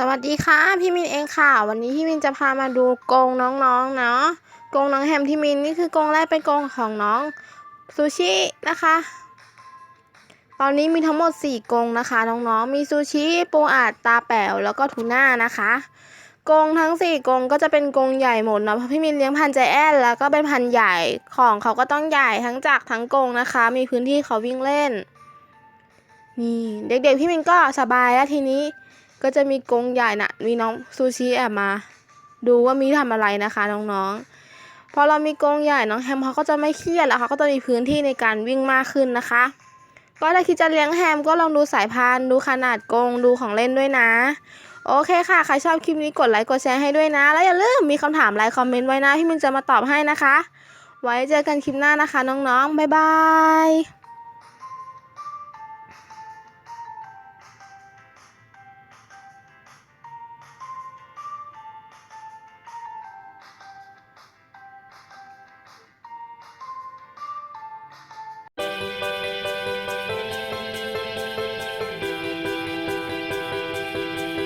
สวัสดีค่ะพี่มินเองค่ะ วันนี้พี่มินจะพามาดูกรงน้องๆเนาะกรงน้องแฮมที่มินนี่คือกรงแรกเป็นกรงของน้องซูชินะคะ ตอนนี้มีทั้งหมด 4กรงนะคะน้องๆมีซูชิปูอัดตาแป๋วแล้วก็ทูน่านะคะกรงทั้ง 4กรงก็จะเป็นกรงใหญ่หมดเนาะเพราะพี่มินเลี้ยงพันธุ์ใจแอนแล้วก็เป็นพันธุ์ใหญ่ของเขาก็ต้องใหญ่ทั้งจากทั้งกรงนะคะ มีพื้นที่เขาวิ่งเล่นนี่เด็กๆพี่มินก็สบายแล้วทีนี้ ก็จะมีกรงใหญ่นะมีน้องซูชิแอบมา ดูว่ามีทำอะไรนะคะน้องๆ พอเรามีกรงใหญ่น้องแฮมเขาก็จะไม่เครียดแล้วเขาก็จะมีพื้นที่ในการวิ่งมากขึ้นนะคะ ก็ถ้าคิดจะเลี้ยงแฮมก็ลองดูสายพันธุ์ดูขนาดกรงดูของเล่นด้วยนะ โอเคค่ะ ใครชอบคลิปนี้กดไลค์กดแชร์ให้ด้วยนะ แล้วอย่าลืมมีคำถามไลค์คอมเมนต์ไว้นะพี่มินจะมาตอบให้นะคะ ไว้เจอกันคลิปหน้านะคะน้องๆบ๊ายบาย